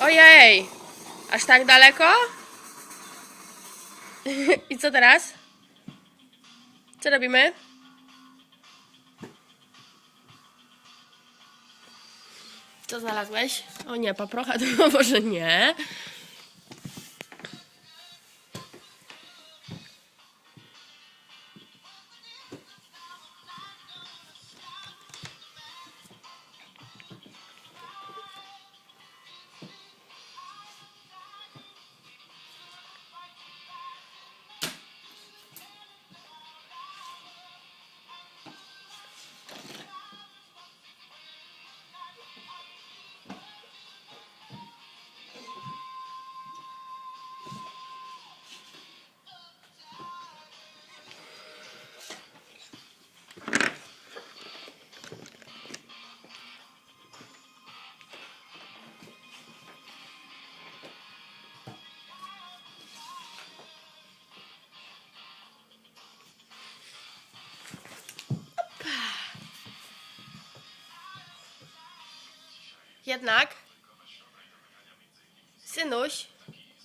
Ojej! Aż tak daleko? I co teraz? Co robimy? Co znalazłeś? O nie, paprocha to może nie. Jednak, synuś,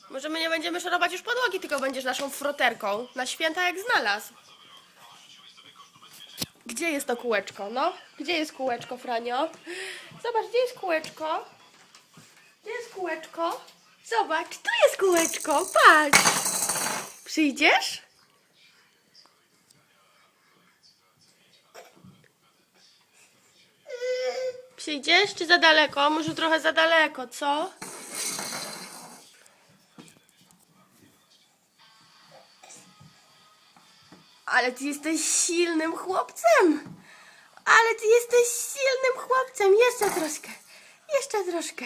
może my nie będziemy szorować już podłogi, tylko będziesz naszą froterką. Na święta jak znalazł. Gdzie jest to kółeczko, no? Gdzie jest kółeczko, Franio? Zobacz, gdzie jest kółeczko? Gdzie jest kółeczko? Zobacz, tu jest kółeczko, patrz! Przyjdziesz? Przyjdziesz, czy za daleko? Może trochę za daleko, co? Ale ty jesteś silnym chłopcem! Ale ty jesteś silnym chłopcem! Jeszcze troszkę! Jeszcze troszkę!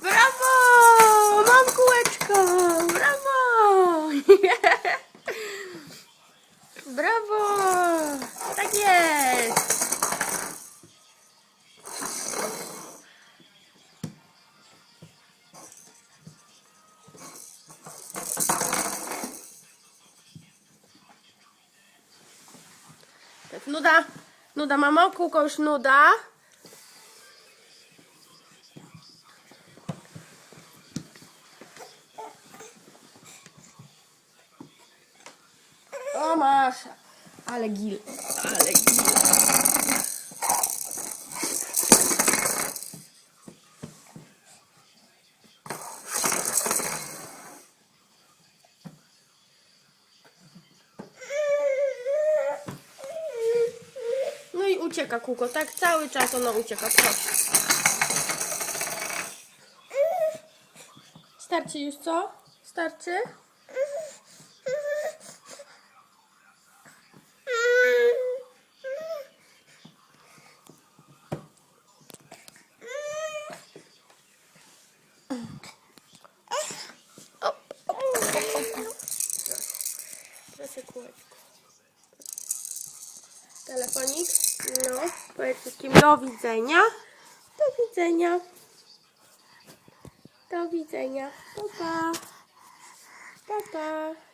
Brawo! Mam kółeczko! Brawo! Tak, nuda. Nuda, mamo, kółko już nuda. O, masz. Ale gil. Ale gil. Ucieka kółko, tak? Cały czas ono ucieka, proszę. Starczy już co? Starczy? Telefonik. No, powiedz wszystkim do widzenia. Do widzenia. Do widzenia. Pa, pa. Pa, pa.